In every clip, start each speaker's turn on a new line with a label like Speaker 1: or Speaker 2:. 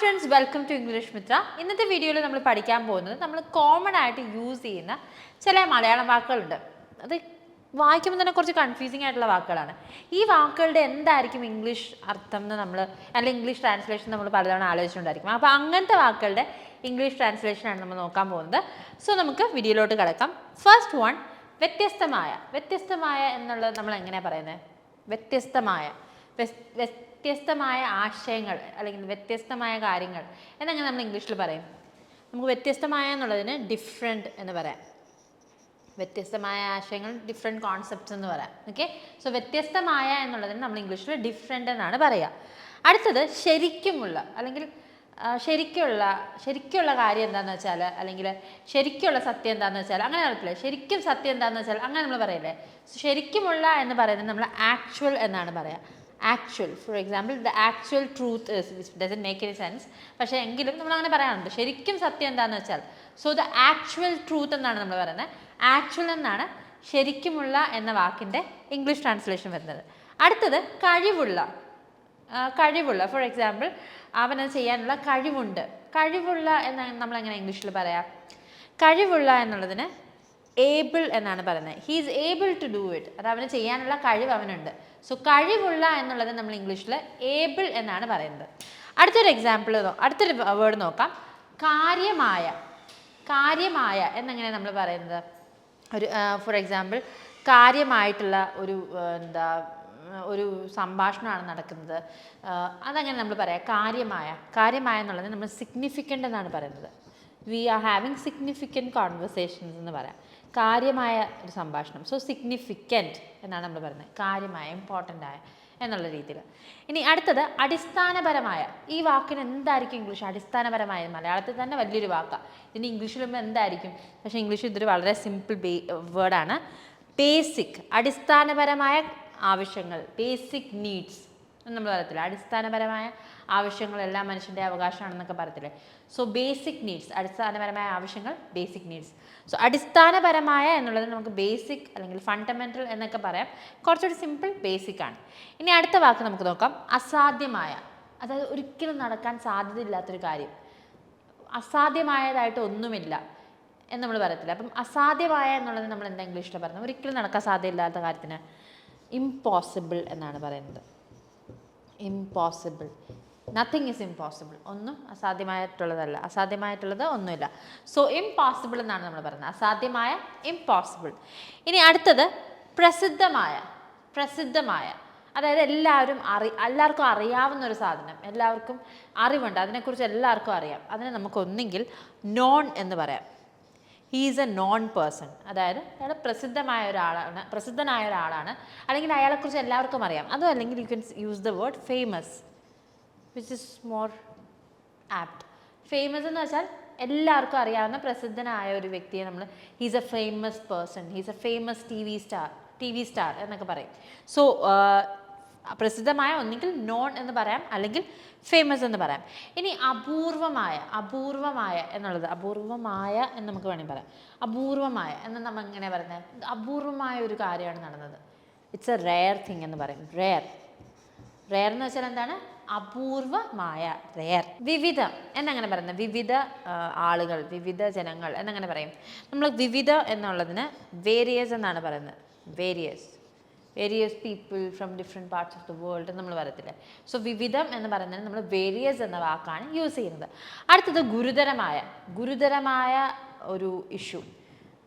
Speaker 1: Friends welcome to English Mitra ഇന്നത്തെ വീഡിയോയിൽ നമ്മൾ പഠിക്കാൻ പോകുന്നത് നമ്മൾ കോമൺ ആയിട്ട് യൂസ് ചെയ്യുന്ന ചില മലയാളം വാക്കുകളുണ്ട്. അത് വായിക്കുമ്പോൾ തന്നെ കുറച്ച് കൺഫ്യൂസിങ് ആയിട്ടുള്ള വാക്കുകളാണ്. ഈ വാക്കുകളുടെ എന്തായിരിക്കും ഇംഗ്ലീഷ് അർത്ഥം എന്ന് നമ്മൾ അല്ലെങ്കിൽ ഇംഗ്ലീഷ് ട്രാൻസ്ലേഷൻ നമ്മൾ പലതവണ ആലോചിച്ചുകൊണ്ടായിരിക്കും. അപ്പോൾ അങ്ങനത്തെ വാക്കുകളുടെ ഇംഗ്ലീഷ് ട്രാൻസ്ലേഷനാണ് നമ്മൾ നോക്കാൻ പോകുന്നത്. സോ നമുക്ക് വീഡിയോയിലോട്ട് കിടക്കാം. ഫസ്റ്റ് വൺ വ്യത്യസ്തമായ. വ്യത്യസ്തമായ എന്നുള്ളത് നമ്മൾ എങ്ങനെയാണ് പറയുന്നത് വ്യത്യസ്തമായ വ്യത്യസ്തമായ ആശയങ്ങൾ അല്ലെങ്കിൽ വ്യത്യസ്തമായ കാര്യങ്ങൾ എന്നങ്ങനെ നമ്മൾ ഇംഗ്ലീഷിൽ പറയും. നമുക്ക് വ്യത്യസ്തമായ എന്നുള്ളതിന് ഡിഫറെന്റ് എന്ന് പറയാം. വ്യത്യസ്തമായ ആശയങ്ങൾ ഡിഫറെന്റ് കോൺസെപ്റ്റ്സ് എന്ന് പറയാം. ഓക്കെ സോ വ്യത്യസ്തമായ എന്നുള്ളതിന് നമ്മൾ ഇംഗ്ലീഷിൽ ഡിഫറെന്റ് എന്നാണ് പറയുക അടുത്തത് ശരിക്കുമുള്ള അല്ലെങ്കിൽ ശരിക്കുള്ള ശരിക്കുള്ള കാര്യം എന്താണെന്ന് വെച്ചാൽ അല്ലെങ്കിൽ ശരിക്കുള്ള സത്യം എന്താണെന്ന് വെച്ചാൽ അങ്ങനെ പറയത്തില്ലേ ശരിക്കും സത്യം എന്താണെന്ന് വെച്ചാൽ അങ്ങനെ നമ്മൾ പറയില്ലേ? ശരിക്കുമുള്ള എന്ന് പറയുന്നത് നമ്മൾ ആക്ച്വൽ എന്നാണ് പറയുക actual for example the actual truth doesn't make any sense പക്ഷേ എങ്കിലും നമ്മൾ അങ്ങനെ പറയാറുണ്ട്. ശരിക്കും സത്യം എന്താണെന്ന് വെച്ചാൽ സോ ദ ആക്ച്വൽ ട്രൂത്ത് എന്നാണ് നമ്മൾ പറയുന്നത്. ആക്ച്വൽ എന്നാണ് ശരിക്കുമുള്ള എന്ന വാക്കിന്റെ ഇംഗ്ലീഷ് ട്രാൻസ്ലേഷൻ വരുന്നത്. അടുത്തത് കഴിവുള്ള. കഴിവുള്ള. ഫോർ എക്സാമ്പിൾ അവനത് ചെയ്യാനുള്ള കഴിവുണ്ട്. കഴിവുള്ള എന്ന് നമ്മൾ എങ്ങനെ ഇംഗ്ലീഷിൽ പറയാം? കഴിവുള്ള എന്നുള്ളതിന് ഏബിൾ എന്നാണ് പറയുന്നത്. He is able to do it അത് അവന് ചെയ്യാനുള്ള കഴിവ് അവനുണ്ട്. സോ കഴിവുള്ള എന്നുള്ളത് നമ്മൾ ഇംഗ്ലീഷിൽ ഏബിൾ എന്നാണ് പറയുന്നത്. അടുത്തൊരു എക്സാമ്പിൾ അടുത്തൊരു വേർഡ് നോക്കാം. കാര്യമായ. കാര്യമായ എന്നെങ്ങനെ നമ്മൾ പറയുന്നത്? ഒരു ഫോർ എക്സാമ്പിൾ കാര്യമായിട്ടുള്ള ഒരു എന്താ ഒരു സംഭാഷണമാണ് നടക്കുന്നത്. അതങ്ങനെ നമ്മൾ പറയാം? കാര്യമായ. കാര്യമായ എന്നുള്ളത് നമ്മൾ സിഗ്നിഫിക്കന്റ് എന്നാണ് പറയുന്നത്. We are having significant conversations എന്ന് പറയാം. കാര്യമായ ഒരു സംഭാഷണം. സോ സിഗ്നിഫിക്കന്റ് എന്നാണ് നമ്മൾ പറയുന്നത്. കാര്യമായ ഇമ്പോർട്ടന്റ് ആയ എന്നുള്ള രീതിയിൽ ഇനി അടുത്തത് അടിസ്ഥാനപരമായ. ഈ വാക്കിന് എന്തായിരിക്കും ഇംഗ്ലീഷ് അടിസ്ഥാനപരമായ? മലയാളത്തിൽ തന്നെ വലിയൊരു വാക്കാണ് ഇനി ഇംഗ്ലീഷിൽ വരുമ്പോൾ എന്തായിരിക്കും? പക്ഷേ ഇംഗ്ലീഷിൽ ഇതൊരു വളരെ സിമ്പിൾ ബേ വേർഡാണ് ബേസിക് അടിസ്ഥാനപരമായ ആവശ്യങ്ങൾ. ബേസിക് നീഡ്സ് നമ്മൾ പറയത്തില്ല? അടിസ്ഥാനപരമായ ആവശ്യങ്ങൾ എല്ലാ മനുഷ്യന്റെ അവകാശമാണെന്നൊക്കെ പറയത്തില്ലേ? സോ ബേസിക് നീഡ്സ് അടിസ്ഥാനപരമായ ആവശ്യങ്ങൾ ബേസിക് നീഡ്സ് സോ അടിസ്ഥാനപരമായ എന്നുള്ളത് നമുക്ക് ബേസിക് അല്ലെങ്കിൽ ഫണ്ടമെന്റൽ എന്നൊക്കെ പറയാം. കുറച്ചുകൂടി സിമ്പിൾ ബേസിക് ആണ്. ഇനി അടുത്ത വാക്ക് നമുക്ക് നോക്കാം. അസാധ്യമായ. അതായത് ഒരിക്കലും നടക്കാൻ സാധ്യതയില്ലാത്തൊരു കാര്യം. അസാധ്യമായതായിട്ട് ഒന്നുമില്ല എന്ന് നമ്മൾ പറയത്തില്ല? അപ്പം അസാധ്യമായ എന്നുള്ളത് നമ്മൾ എന്താ ഇംഗ്ലീഷിൽ പറയുന്നത് ഒരിക്കലും നടക്കാൻ സാധ്യതയില്ലാത്ത കാര്യത്തിന്. ഇമ്പോസിബിൾ എന്നാണ് പറയുന്നത്. ഇമ്പോസിബിൾ നത്തിങ് ഈസ് ഇമ്പോസിബിൾ ഒന്നും അസാധ്യമായിട്ടുള്ളതല്ല. അസാധ്യമായിട്ടുള്ളത് ഒന്നുമില്ല. സോ ഇമ്പോസിബിൾ എന്നാണ് നമ്മൾ പറയുന്നത്. അസാധ്യമായ ഇമ്പോസിബിൾ ഇനി അടുത്തത് പ്രസിദ്ധമായ പ്രസിദ്ധമായ. അതായത് എല്ലാവരും അറി എല്ലാവർക്കും അറിയാവുന്ന ഒരു സാധനം. എല്ലാവർക്കും അറിവുണ്ട്. അതിനെക്കുറിച്ച് എല്ലാവർക്കും അറിയാം. അതിനെ നമുക്ക് ഒന്നെങ്കിൽ നോൺ എന്ന് പറയാം. ഹീസ് എ നോൺ പേഴ്സൺ അതായത് അയാൾ പ്രസിദ്ധമായ ഒരാളാണ് പ്രസിദ്ധനായ ഒരാളാണ്. അല്ലെങ്കിൽ അയാളെക്കുറിച്ച് എല്ലാവർക്കും അറിയാം. അതും അല്ലെങ്കിൽ you can use the word famous which is more apt famous എന്ന് വെച്ചാൽ എല്ലാവർക്കും അറിയാവുന്ന പ്രസിദ്ധനായ ഒരു വ്യക്തിയെ നമ്മൾ he's a famous person he's a famous T V star T V star എന്നൊക്കെ പറയും. സോ പ്രസിദ്ധമായ ഒന്നെങ്കിൽ നോൺ എന്ന് പറയാം അല്ലെങ്കിൽ ഫേമസ് എന്ന് പറയാം. ഇനി അപൂർവമായ അപൂർവമായ എന്നുള്ളത് അപൂർവമായ എന്ന് നമുക്ക് വേണമെങ്കിൽ പറയാം. അപൂർവമായ എന്ന് നമ്മൾ എങ്ങനെ പറയുന്നത് അപൂർവമായ ഒരു കാര്യമാണ് നടന്നത്. ഇറ്റ്സ് എ റെയർ തിങ് എന്ന് പറയും. റെയർ റെയർ എന്ന് വെച്ചാൽ എന്താണ്? അപൂർവമായ റെയർ വിവിധ എന്നങ്ങനെ പറയുന്നത്? വിവിധ ആളുകൾ വിവിധ ജനങ്ങൾ എന്നങ്ങനെ പറയും. നമ്മൾ വിവിധ എന്നുള്ളതിന് വേരിയസ് എന്നാണ് പറയുന്നത്. Various various people from different parts of the world നമ്മൾ പറയത്തില്ല സോ വിവിധം എന്ന് പറയുന്നത് നമ്മൾ വേരിയസ് എന്ന വാക്കാണ് യൂസ് ചെയ്യുന്നത്. അടുത്തത് ഗുരുതരമായ ഗുരുതരമായ ഒരു ഇഷ്യൂ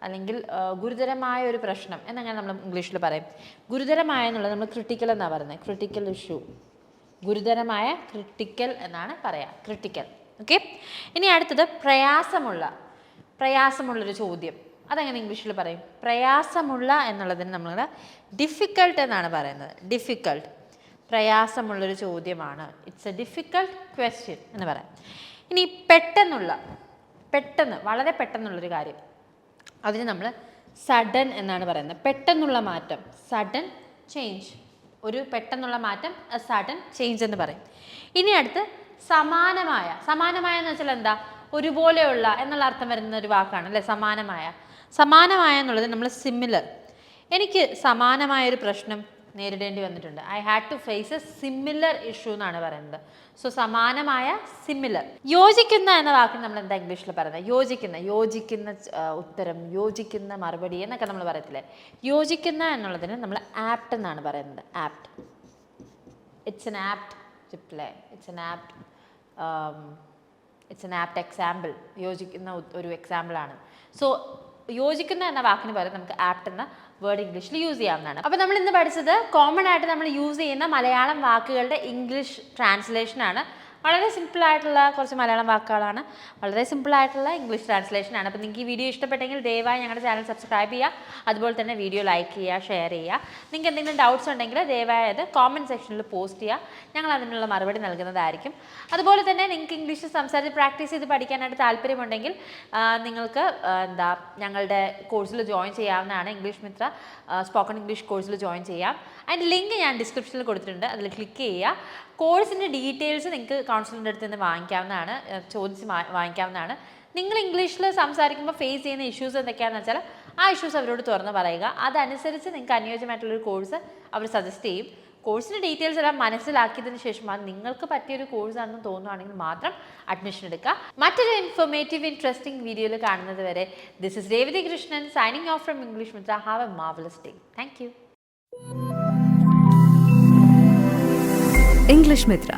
Speaker 1: അല്ലെങ്കിൽ ഗുരുതരമായ ഒരു പ്രശ്നം എന്നങ്ങനെ നമ്മൾ ഇംഗ്ലീഷിൽ പറയും. ഗുരുതരമായ എന്നുള്ളത് നമ്മൾ ക്രിട്ടിക്കൽ എന്നാണ് പറയുന്നത്. ക്രിട്ടിക്കൽ ഇഷ്യൂ ഗുരുതരമായ ക്രിട്ടിക്കൽ എന്നാണ് പറയുക ക്രിട്ടിക്കൽ ഓക്കെ ഇനി അടുത്തത് പ്രയാസമുള്ള പ്രയാസമുള്ളൊരു ചോദ്യം. അതെങ്ങനെ ഇംഗ്ലീഷിൽ പറയും? പ്രയാസമുള്ള എന്നുള്ളതിന് നമ്മൾ ഡിഫിക്കൾട്ട് എന്നാണ് പറയുന്നത്. ഡിഫിക്കൾട്ട് പ്രയാസമുള്ളൊരു ചോദ്യമാണ്. ഇറ്റ്സ് എ ഡിഫിക്കൾട്ട് ക്വസ്റ്റ്യൻ എന്ന് പറയാം. ഇനി പെട്ടെന്നുള്ള പെട്ടെന്ന് വളരെ പെട്ടെന്നുള്ളൊരു കാര്യം. അതിന് നമ്മൾ സഡൻ എന്നാണ് പറയുന്നത്. പെട്ടെന്നുള്ള മാറ്റം സഡൻ ചേഞ്ച് ഒരു പെട്ടെന്നുള്ള മാറ്റം സഡൻ ചേഞ്ച് എന്ന് പറയും. ഇനി അടുത്ത് സമാനമായ സമാനമായ എന്ന് വെച്ചാൽ എന്താ? ഒരുപോലെയുള്ള എന്നുള്ള അർത്ഥം വരുന്ന ഒരു വാക്കാണ് അല്ലേ? സമാനമായ. സമാനമായ എന്നുള്ളത് നമ്മൾ സിമിലർ എനിക്ക് സമാനമായൊരു പ്രശ്നം നേരിടേണ്ടി വന്നിട്ടുണ്ട്. I had to face a similar issue എന്നാണ് പറയുന്നത്. സോ സമാനമായ സിമിലർ യോജിക്കുന്ന എന്ന വാക്കിന് നമ്മൾ എന്താ ഇംഗ്ലീഷിൽ പറയുന്നത്? യോജിക്കുന്ന യോജിക്കുന്ന ഉത്തരം യോജിക്കുന്ന മറുപടി എന്നൊക്കെ നമ്മൾ പറയത്തില്ലേ? യോജിക്കുന്ന എന്നുള്ളതിന് നമ്മൾ ആപ്റ്റ് എന്നാണ് പറയുന്നത്. Apt it's an apt reply it's an apt it's an apt example യോജിക്കുന്ന ഒരു എക്സാമ്പിളാണ് സോ യോജിക്കുന്ന എന്ന വാക്കിന് പകരം നമുക്ക് ആപ്റ്റ് എന്ന വേർഡ് ഇംഗ്ലീഷിൽ യൂസ് ചെയ്യാവുന്നതാണ്. അപ്പോൾ നമ്മൾ ഇന്ന് പഠിച്ചത് കോമൺ ആയിട്ട് നമ്മൾ യൂസ് ചെയ്യുന്ന മലയാളം വാക്കുകളുടെ ഇംഗ്ലീഷ് ട്രാൻസ്ലേഷനാണ് വളരെ സിമ്പിൾ ആയിട്ടുള്ള കുറച്ച് മലയാളം വാക്കുകളാണ്. വളരെ സിമ്പിൾ ആയിട്ടുള്ള ഇംഗ്ലീഷ് ട്രാൻസ്ലേഷൻ ആണ്. അപ്പോൾ നിങ്ങൾക്ക് ഈ വീഡിയോ ഇഷ്ടപ്പെട്ടെങ്കിൽ ദയവായി ഞങ്ങളുടെ ചാനൽ സബ്സ്ക്രൈബ് ചെയ്യുക. അതുപോലെ തന്നെ വീഡിയോ ലൈക്ക് ചെയ്യുക ഷെയർ ചെയ്യുക. നിങ്ങൾക്ക് എന്തെങ്കിലും ഡൗട്ട്സ് ഉണ്ടെങ്കിൽ ദയവായി അത് കോമന്റ് സെക്ഷനിൽ പോസ്റ്റ് ചെയ്യുക. ഞങ്ങൾ അതിനുള്ള മറുപടി നൽകുന്നതായിരിക്കും. അതുപോലെ തന്നെ നിങ്ങൾക്ക് ഇംഗ്ലീഷ് സംസാരിച്ച് പ്രാക്ടീസ് ചെയ്ത് പഠിക്കാനായിട്ട് താല്പര്യമുണ്ടെങ്കിൽ നിങ്ങൾക്ക് എന്താ ഞങ്ങളുടെ കോഴ്സിൽ ജോയിൻ ചെയ്യാവുന്നതാണ് ഇംഗ്ലീഷ് മിത്ര സ്പോക്കൺ ഇംഗ്ലീഷ് കോഴ്സിൽ ജോയിൻ ചെയ്യാം. അതിന്റെ ലിങ്ക് ഞാൻ ഡിസ്ക്രിപ്ഷനിൽ കൊടുത്തിട്ടുണ്ട്. അതിൽ ക്ലിക്ക് ചെയ്യുക. കോഴ്സിന്റെ ഡീറ്റെയിൽസ് നിങ്ങൾക്ക് കൗൺസിലിന്റെ അടുത്ത് നിന്ന് വാങ്ങിക്കാവുന്നതാണ് ചോദിച്ച് വാങ്ങിക്കാവുന്നതാണ്. നിങ്ങൾ ഇംഗ്ലീഷിൽ സംസാരിക്കുമ്പോൾ ഫേസ് ചെയ്യുന്ന ഇഷ്യൂസ് എന്തൊക്കെയാണെന്ന് വെച്ചാൽ ആ ഇഷ്യൂസ് അവരോട് തുറന്ന് പറയുക. അതനുസരിച്ച് നിങ്ങൾക്ക് അനുയോജ്യമായിട്ടുള്ളൊരു കോഴ്സ് അവർ സജസ്റ്റ് ചെയ്യും. കോഴ്സിന്റെ ഡീറ്റെയിൽസ് എല്ലാം മനസ്സിലാക്കിയതിന് ശേഷം അത് നിങ്ങൾക്ക് പറ്റിയൊരു കോഴ്സാണെന്ന് തോന്നുവാണെങ്കിൽ മാത്രം അഡ്മിഷൻ എടുക്കുക. മറ്റൊരു ഇൻഫോർമേറ്റീവ് ഇൻട്രസ്റ്റിംഗ് വീഡിയോയിൽ കാണുന്നത് വരെ this is Revathi Krishnan signing off from English Mitra have a marvellous day thank you
Speaker 2: English Mitra.